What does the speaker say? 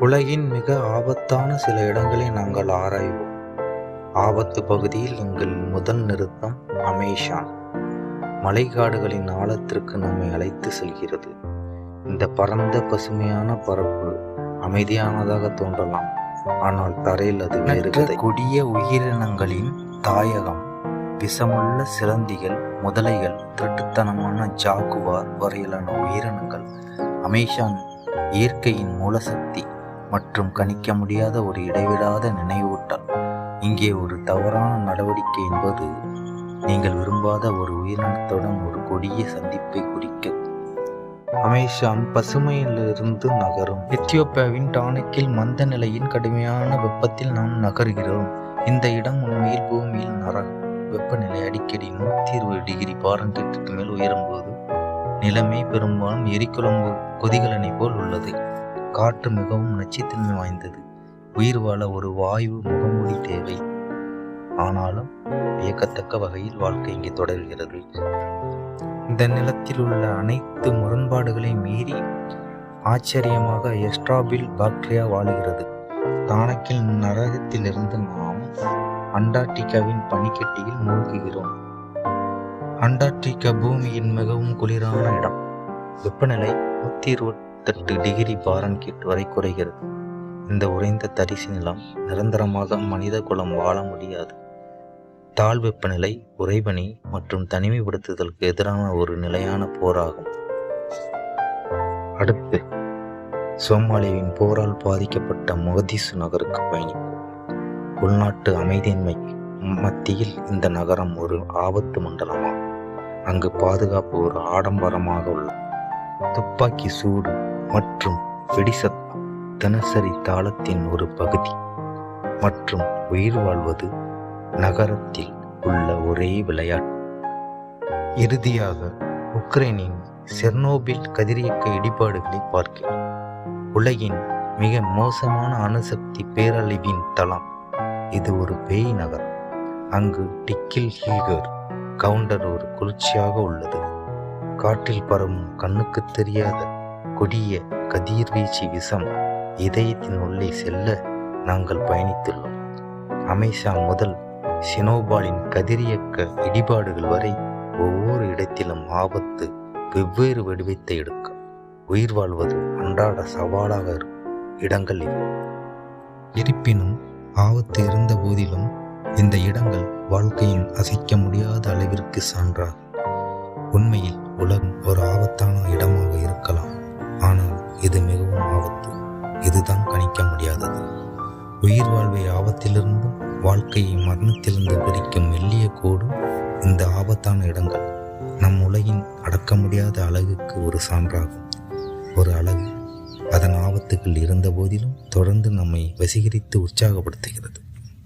உலகின் மிக ஆபத்தான சில இடங்களை நாங்கள் ஆராய்வோம். ஆபத்து பகுதியில் எங்கள் முதல் நிறுத்தம் அமேஷான் மலைக்காடுகளின் ஆழத்திற்கு நம்மை அழைத்து செல்கிறது. இந்த பரந்த பசுமையான பரப்பு அமைதியானதாக தோன்றலாம். ஆனால் தரையில் அது வேறு கொடிய உயிரினங்களின் தாயகம் விஷமுள்ள சிலந்திகள் முதலைகள் திருட்டுத்தனமான ஜாகுவார் வரையிலான உயிரினங்கள் அமேசான் இயற்கையின் மூலசக்தி மற்றும் கணிக்க முடியாத ஒரு இடைவிடாத நினைவூட்டல். இங்கே ஒரு தவறான நடவடிக்கை என்பது நீங்கள் விரும்பாத ஒரு உயிரினத்துடன் ஒரு கொடிய சந்திப்பை குறிக்க அமேசான் பசுமையிலிருந்து நகரும். எத்தியோப்பியாவின் டானிக்கில் மந்த நிலையின் கடுமையான வெப்பத்தில் நாம் நகர்கிறோம். இந்த இடம் உண்மையில் பூமியில் நரகம் வெப்பநிலை அடிக்கடி நூற்றி இருபது டிகிரி பாரன்ஹீட்டுக்கு மேல் உயரும்போது நிலைமை பெரும்பாலும் எரிக்குழம்பு கொதிகலனை போல் உள்ளது. காற்று மிகவும் நச்சுத்தன்மை வாய்ந்தது. உயிர் வாழ ஒரு வாயு முகமூடி தேவை. ஆனாலும் வியக்கத்தக்க வகையில் வாழ்க்கை இங்கே தொடர்கிறது. இந்த நிலத்தில் உள்ள அனைத்து முரண்பாடுகளை மீறி ஆச்சரியமாக எஸ்ட்ராபில் பாக்டீரியா வாழுகிறது. தானக்கில் நரகத்திலிருந்து நாம் அண்டார்டிகாவின் பனிக்கட்டியில் மூழ்குகிறோம். அண்டார்டிகா பூமியின் மிகவும் குளிரான இடம். வெப்பநிலை நூற்றி இருபத்தெட்டு டிகிரி பாரன்கீட் வரை குறைகிறது. இந்த உறைந்த தரிசு நிலம் நிரந்தரமாக மனித குலம் வாழ முடியாது. தாழ் வெப்பநிலை உறைபனி மற்றும் தனிமைப்படுத்துதலுக்கு எதிரான ஒரு நிலையான போராகும். அடுத்து சோமாலியாவின் போரால் பாதிக்கப்பட்ட மொகதிசு நகருக்கு பயணிப்போம் உள்நாட்டு அமைதியின்மை மத்தியில் இந்த நகரம் ஒரு ஆபத்து மண்டலமாகும். அங்கு பாதுகாப்பு ஒரு ஆடம்பரமாக உள்ளது. துப்பாக்கி சூடு மற்றும் வெடிசத்தம் தினசரி தாளத்தின் ஒரு பகுதி மற்றும் உயிர் வாழ்வது நகரத்தில் உள்ள ஒரே விளையாட்டு. இறுதியாக உக்ரைனின் செர்னோபில் கதிரியக்க இடிபாடுகளை பார்க்கிறோம். உலகின் மிக மோசமான அணுசக்தி பேரழிவின் தளம். இது ஒரு பேய் நகரம். அங்கு டிக்கில் ஹீகர் கவுண்டர் ஒரு குளிர்ச்சியாக உள்ளது. காற்றில் பரவும் கண்ணுக்கு தெரியாத கொடிய கதிர்வீச்சு விஷம் இதயத்தின் உள்ளே செல்ல நாங்கள் பயணித்துள்ளோம். அமேசான் முதல் சினோபாலின் கதிரியக்க இடிபாடுகள் வரை ஒவ்வொரு இடத்திலும் ஆபத்து வெவ்வேறு வடிவத்தை எடுக்கும். உயிர் வாழ்வது அன்றாட சவாலாக இருக்கும் இடங்கள் இவை. இருப்பினும் ஆபத்து இருந்த போதிலும் இந்த இடங்கள் வாழ்க்கையின் அசைக்க முடியாத அளவிற்கு சான்றாகும். உண்மையில் உலகம் ஒரு ஆபத்தான இடமாக இருக்கலாம். ஆனால் இது மிகவும் ஆபத்து. இதுதான் கணிக்க முடியாதது. உயிர் வாழ்வை ஆபத்திலிருந்தும் வாழ்க்கையை மரணத்திலிருந்து பிரிக்கும் மெல்லிய கோடு இந்த ஆபத்தான இடங்கள். நம் உலகின் அடக்க முடியாத அழகுக்கு ஒரு சான்றாகும். ஒரு அழகு அதன் ஆபத்துகள் இருந்த போதிலும் தொடர்ந்து நம்மை வசீகரித்து உற்சாகப்படுத்துகிறது.